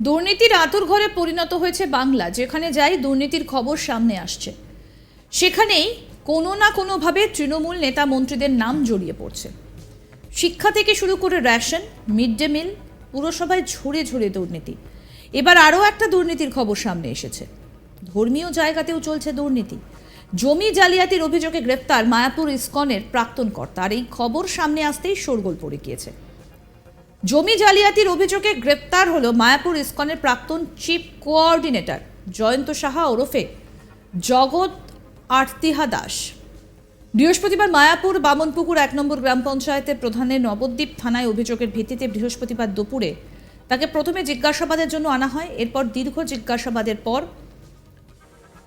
দুর্নীতির আতুর ঘরে পরিণত হয়েছে বাংলা, যেখানে যাই দুর্নীতির খবর সামনে আসছে। সেখানেই কোনো না কোনোভাবে তৃণমূল নেতা মন্ত্রীদের নাম জড়িয়ে পড়ছে। শিক্ষা থেকে শুরু করে রেশন, মিড ডে মিল, পুরসভায় ঝরে ঝরে দুর্নীতি। এবার আরও একটা দুর্নীতির খবর সামনে এসেছে। ধর্মীয় জায়গাতেও চলছে দুর্নীতি। জমি জালিয়াতির অভিযোগে গ্রেপ্তার মায়াপুর ইস্কনের প্রাক্তন কর্তা। আর এই খবর সামনে আসতেই শোরগোল পড়ে গিয়েছে। জমি জালিয়াতির অভিযোগে গ্রেপ্তার হলো মায়াপুর ইস্কনের প্রাক্তন চিফ কোঅর্ডিনেটর জয়ন্ত সাহা ওরফে জগৎ আর্তিহা দাস। বৃহস্পতিবার মায়াপুর বামনপুকুর এক নম্বর গ্রাম পঞ্চায়েতের প্রধানের নবদ্বীপ থানায় অভিযোগের ভিত্তিতে বৃহস্পতিবার দুপুরে তাকে প্রথমে জিজ্ঞাসাবাদের জন্য আনা হয়, এরপর দীর্ঘ জিজ্ঞাসাবাদের পর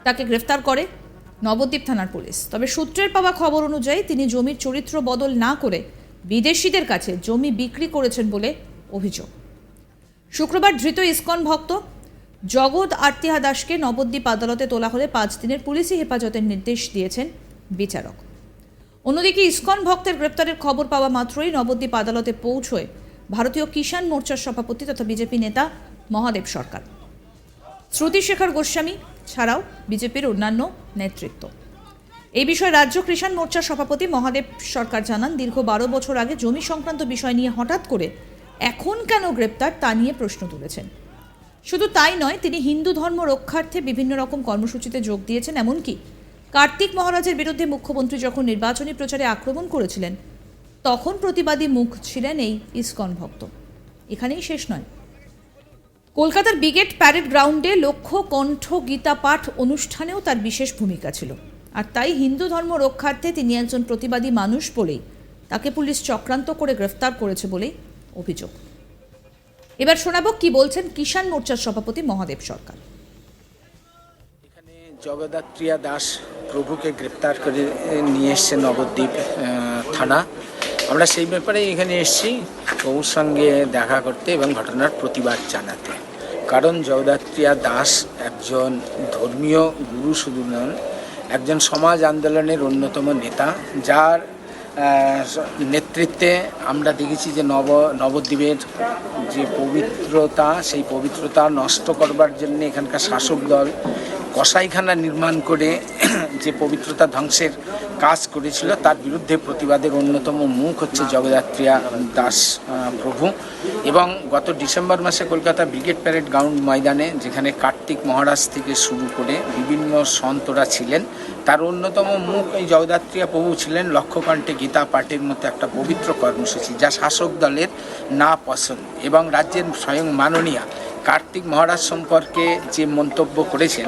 তাকে গ্রেফতার করে নবদ্বীপ থানার পুলিশ। তবে সূত্রের পাওয়া খবর অনুযায়ী তিনি জমির চরিত্র বদল না করে বিদেশিদের কাছে জমি বিক্রি করেছেন বলে অভিযোগ। শুক্রবার ধৃত ইসকন ভক্ত জগৎ আর্তিহা দাসকে নবদ্বীপ আদালতে তোলা হলে পাঁচ দিনের পুলিশি হেফাজতের নির্দেশ দিয়েছেন বিচারক। অন্যদিকে ইসকন ভক্তের গ্রেপ্তারের খবর পাওয়া মাত্রই নবদ্বীপ আদালতে পৌঁছয় ভারতীয় কিষাণ মোর্চার সভাপতি তথা বিজেপি নেতা মহাদেব সরকার। শ্রুতিশেখর গোস্বামী ছাড়াও বিজেপির অন্যান্য নেতৃত্ব। এই বিষয়ে রাজ্য কৃষাণ মোর্চার সভাপতি মহাদেব সরকার জানান, দীর্ঘ বারো বছর আগে জমি সংক্রান্ত বিষয় নিয়ে হঠাৎ করে এখন কেন গ্রেপ্তার তা নিয়ে প্রশ্ন তুলেছেন। শুধু তাই নয়, তিনি হিন্দু ধর্ম রক্ষার্থে বিভিন্ন রকম কর্মসূচিতে যোগ দিয়েছেন, এমনকি কার্তিক মহারাজের বিরুদ্ধে মুখ্যমন্ত্রী যখন নির্বাচনী প্রচারে আক্রমণ করেছিলেন, তখন প্রতিবাদী মুখ ছিলেন এই ইসকন ভক্ত। এখানেই শেষ নয়। কলকাতার বিগেট প্যারেড গ্রাউন্ডে লক্ষ্য কণ্ঠ গীতা পাঠ অনুষ্ঠানেও তার বিশেষ ভূমিকা ছিল। আর তাই হিন্দু ধর্ম রক্ষার্থে তিনি একজন প্রতিবাদী মানুষ বলেই তাকে পুলিশ চক্রান্ত করে গ্রেফতার করেছে বলেই অভিযোগ। এবার শোনাবো কি বলছেন কিষাণ মোর্চার সভাপতি মহাদেব সরকার। এখানে জগদ্ধাত্রিয়া দাস প্রভুকে গ্রেপ্তার করে নিয়ে এসছে নবদ্বীপ থানা। আমরা সেই ব্যাপারে এখানে এসেছি প্রভুর সঙ্গে দেখা করতে এবং ঘটনার প্রতিবাদ জানাতে। কারণ জগদ্ধাত্রিয়া দাস একজন ধর্মীয় গুরু শুধু নন একজন সমাজ আন্দোলনের অন্যতম নেতা, যার নেতৃত্বে আমরা দেখেছি যে নব, নবদ্বীপের যে পবিত্রতা, সেই পবিত্রতা নষ্ট করবার জন্য এখানকার শাসক দল কসাইখানা নির্মাণ করে যে পবিত্রতা ধ্বংসের কাজ করেছিল, তার বিরুদ্ধে প্রতিবাদের অন্যতম মুখ হচ্ছে জগদ্ধাত্রিয়া দাস প্রভু। এবং গত ডিসেম্বর মাসে কলকাতা ব্রিগেড প্যারেড গ্রাউন্ড ময়দানে, যেখানে কার্তিক মহারাজ থেকে শুরু করে বিভিন্ন সন্তরা ছিলেন, তার অন্যতম মুখ এই জগদ্ধাত্রিয়া প্রভু ছিলেন লক্ষ্যকণ্ঠে গীতা পাঠের মতো একটা পবিত্র কর্মসূচি, যা শাসক দলের না পছন্দ এবং রাজ্যের স্বয়ং মাননীয়া কার্তিক মহারাজ সম্পর্কে যে মন্তব্য করেছেন,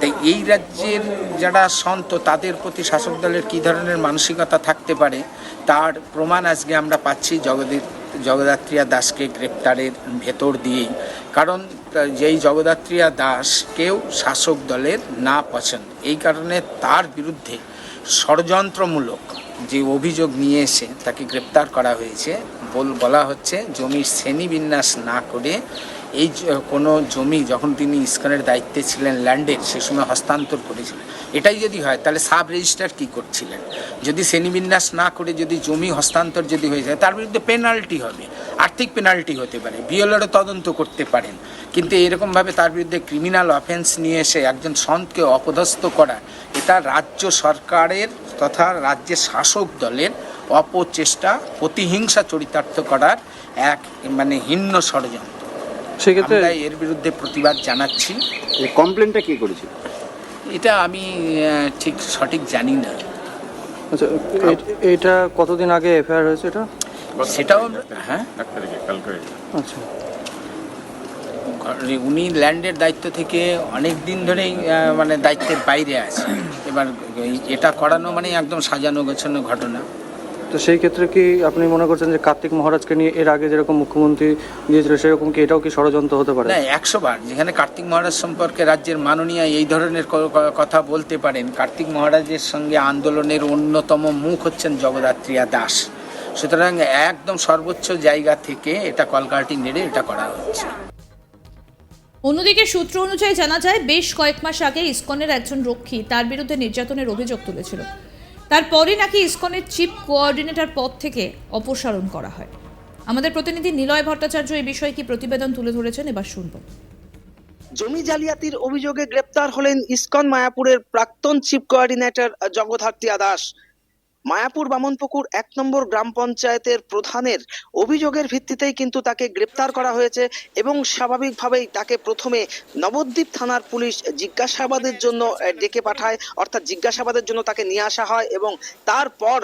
তাই এই রাজ্যের যারা সন্ত, তাদের প্রতি শাসক দলের কী ধরনের মানসিকতা থাকতে পারে, তার প্রমাণ আজকে আমরা পাচ্ছি জগদের জগদ্ধাত্রিয়া দাসকে গ্রেপ্তারের ভেতর দিয়েই। কারণ, যেই জগদ্ধাত্রিয়া দাসকেও শাসক দলের না পছন্দ। এই কারণে তার বিরুদ্ধে ষড়যন্ত্রমূলক যে অভিযোগ নিয়ে এসে তাকে গ্রেপ্তার করা হয়েছে, বল- বলা হচ্ছে, জমির শ্রেণীবিন্যাস না করে এই কোনো জমি যখন তিনি ইস্কনের দায়িত্বে ছিলেন ল্যান্ডের সে সময় হস্তান্তর করেছিলেন। এটাই যদি হয়, তাহলে সাব রেজিস্ট্রার কী করছিলেন? যদি শ্রেণীবিন্যাস না করে যদি জমি হস্তান্তর যদি হয়ে যায়, তার বিরুদ্ধে পেনাল্টি হবে, আর্থিক পেনাল্টি হতে পারে। বিএলআরও তদন্ত করতে পারেন। কিন্তু এরকমভাবে তার বিরুদ্ধে ক্রিমিনাল অফেন্স নিয়ে এসে একজন সন্তকে অপদস্থ করা, এটা রাজ্য সরকারের তথা রাজ্যের শাসক দলের অপচেষ্টা, প্রতিহিংসা চরিতার্থ করার এক মানে হিন্ন ষড়যন্ত্র। সেক্ষেত্রে আমরা এর বিরুদ্ধে প্রতিবাদ জানাচ্ছি। এই কমপ্লেনটা কে করেছিল? এটা আমি ঠিক সঠিক জানি না। আচ্ছা এটা কতদিন আগে এফআইআর হয়েছে এটা? সেটাও হ্যাঁ? আচ্ছা। উনি ল্যান্ডের দায়িত্ব থেকে অনেক দিন ধরেই মানে দায়িত্বের বাইরে আছে এবার এই- এটা করানো মানে একদম সাজানো গোছানো ঘটনা। তো সেই ক্ষেত্রে কি আপনি মনে করছেন যে কার্তিক মহারাজকে নিয়ে এর আগে যেরকম মুখ্যমন্ত্রী দিয়েছিল সেরকম কি এটাও কি ষড়যন্ত্র হতে পারে? না একশো বার। যেখানে কার্তিক মহারাজ সম্পর্কে রাজ্যের মাননীয় এই ধরনের কথা বলতে পারেন কার্তিক মহারাজের সঙ্গে আন্দোলনের অন্যতম মুখ হচ্ছেন জগদ্ধাত্রিয়া দাস। সুতরাং একদম সর্বোচ্চ জায়গা থেকে এটা কলকাঠি নেড়ে এটা করা হচ্ছে। অন্যদিকে সূত্র অনুযায়ী জানা যায় বেশ কয়েক মাস আগে ইসকনের একজন রক্ষী তার বিরুদ্ধে নির্যাতনের অভিযোগ তুলেছিল। তারপরই নাকি ইসকনের চিফ কোঅর্ডিনেটর পদ থেকে অপসারণ করা হয়। আমাদের প্রতিনিধি নিলয় ভট্টাচার্য এই বিষয়ে কি প্রতিবেদন তুলে ধরেছেন এবার শুনব। জমি জালিয়াতির অভিযোগে গ্রেপ্তার হলেন ইসকন মায়াপুরের প্রাক্তন চিফ কোঅর্ডিনেটর জগদ্ধাত্রিয়া দাস মায়াপুর বামনপুকুর এক নম্বর গ্রাম পঞ্চায়েতের প্রধানের অভিযোগের ভিত্তিতেই কিন্তু তাকে গ্রেপ্তার করা হয়েছে এবং স্বাভাবিকভাবেই তাকে প্রথমে নবদ্বীপ থানার পুলিশ জিজ্ঞাসাবাদের জন্য ডেকে পাঠায়। অর্থাৎ জিজ্ঞাসাবাদের জন্য তাকে নিয়ে আসা হয় এবং তারপর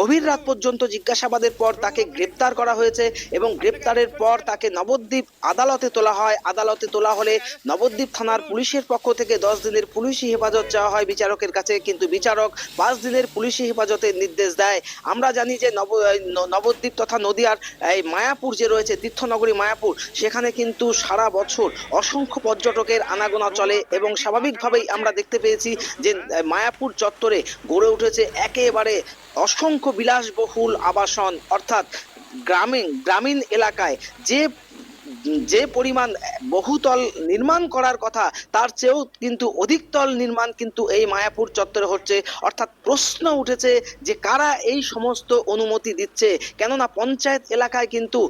গভীর রাত পর্যন্ত জিজ্ঞাসাবাদের পর তাকে গ্রেপ্তার করা হয়েছে এবং গ্রেপ্তারের পর তাকে নবদ্বীপ আদালতে তোলা হয়। আদালতে তোলা হলে নবদ্বীপ থানার পুলিশের পক্ষ থেকে দশ দিনের পুলিশি হেফাজত চাওয়া হয়। বিচারকের কাছে কিন্তু বিচারক পাঁচ দিনের পুলিশি হেফাজতের নির্দেশ দেয়। আমরা জানি যে নব নবদ্বীপ তথা নদিয়ার এই মায়াপুর যে রয়েছে, তীর্থনগরী মায়াপুর, সেখানে কিন্তু সারা বছর অসংখ্য পর্যটকের আনাগোনা চলে এবং স্বাভাবিকভাবেই আমরা দেখতে পেয়েছি যে মায়াপুর চত্বরে গড়ে উঠেছে একেবারে অসংখ্য বিলাসবহুল আবাসন। অর্থাৎ গ্রামীণ গ্রামীণ এলাকায় যে যে পরিমাণ বহুতল নির্মাণ করার কথা, তার চেয়েও কিন্তু অধিকতল নির্মাণ কিন্তু এই মায়াপুর চত্বরে হচ্ছে। অর্থাৎ প্রশ্ন উঠেছে যে কারা এই সমস্ত অনুমতি দিচ্ছে? কেননা পঞ্চায়েত এলাকায় কিন্তু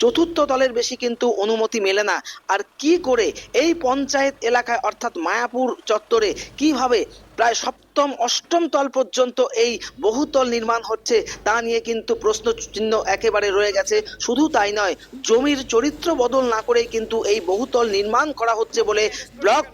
চতুর্থ দলের বেশি কিন্তু অনুমতি মেলে না। আর কি করে এই পঞ্চায়েত এলাকায়, অর্থাৎ মায়াপুর চত্বরে কীভাবে প্রায় সপ্তম, অষ্টম তল পর্যন্ত এই বহুতল নির্মাণ হচ্ছে, তা নিয়ে কিন্তু প্রশ্ন চিহ্ন একেবারে রয়ে গেছে। শুধু তাই নয়, জমির চরিত্র বদল না করেই কিন্তু এই বহুতল নির্মাণ করা হচ্ছে বলে ব্লক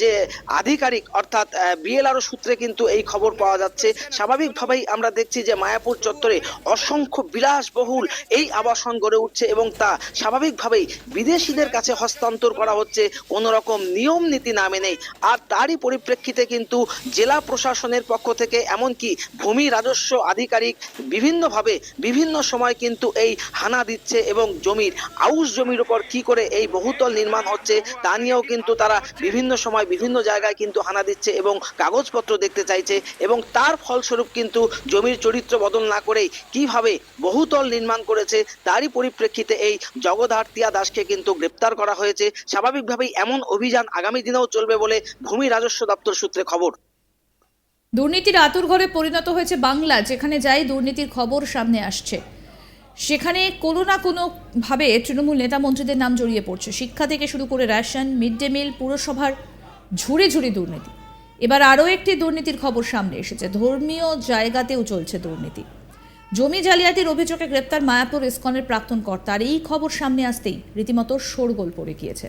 যে আধিকারিক, অর্থাৎ বিএলআরও সূত্রে কিন্তু এই খবর পাওয়া যাচ্ছে। স্বাভাবিকভাবেই আমরা দেখছি যে মায়াপুর চত্বরে অসংখ্য বিলাসবহুল এই আবাসন গড়ে উঠছে এবং তা স্বাভাবিকভাবেই বিদেশিদের কাছে হস্তান্তর করা হচ্ছে। কোনো রকম নিয়ম নীতি না মেনেই আর তারই পরিপ্রেক্ষিতে কিন্তু জেলা প্রশাসনের পক্ষ থেকে, এমনকি ভূমি রাজস্ব আধিকারিক বিভিন্নভাবে বিভিন্ন সময় কিন্তু এই হানা দিচ্ছে এবং জমির, আউশ জমির উপর কি করে এই বহুতল নির্মাণ হচ্ছে, তা নিয়েও কিন্তু তারা বিভিন্ন সময় বিভিন্ন জায়গায় কিন্তু হানা দিচ্ছে এবং কাগজপত্র দেখতে চাইছে এবং তার ফলস্বরূপ কিন্তু জমির চরিত্র বদল না করেই কীভাবে বহুতল নির্মাণ করেছে, তারই পরিপ্রেক্ষিতে এই জগদ্ধার্তিয়া দাসকে কিন্তু গ্রেপ্তার করা হয়েছে। স্বাভাবিকভাবেই এমন অভিযান আগামী দিনেও চলবে বলে ভূমি রাজস্ব দপ্তর সূত্রে খবর। দুর্নীতির আতুর ঘরে পরিণত হয়েছে বাংলা, যেখানে যাই দুর্নীতির খবর সামনে আসছে। সেখানে কোনো না কোনো ভাবে তৃণমূল নেতা মন্ত্রীদের নাম জড়িয়ে পড়ছে। শিক্ষা থেকে শুরু করে রেশন, মিড ডে মিল, পুরসভার ঝুড়ি ঝুড়ি দুর্নীতি। এবার আরও একটি দুর্নীতির খবর সামনে এসেছে। ধর্মীয় জায়গাতেও চলছে দুর্নীতি। জমি জালিয়াতির অভিযোগে গ্রেপ্তার মায়াপুর ইস্কনের প্রাক্তন কর্তা আর এই খবর সামনে আসতেই রীতিমতো শোরগোল পড়ে গিয়েছে।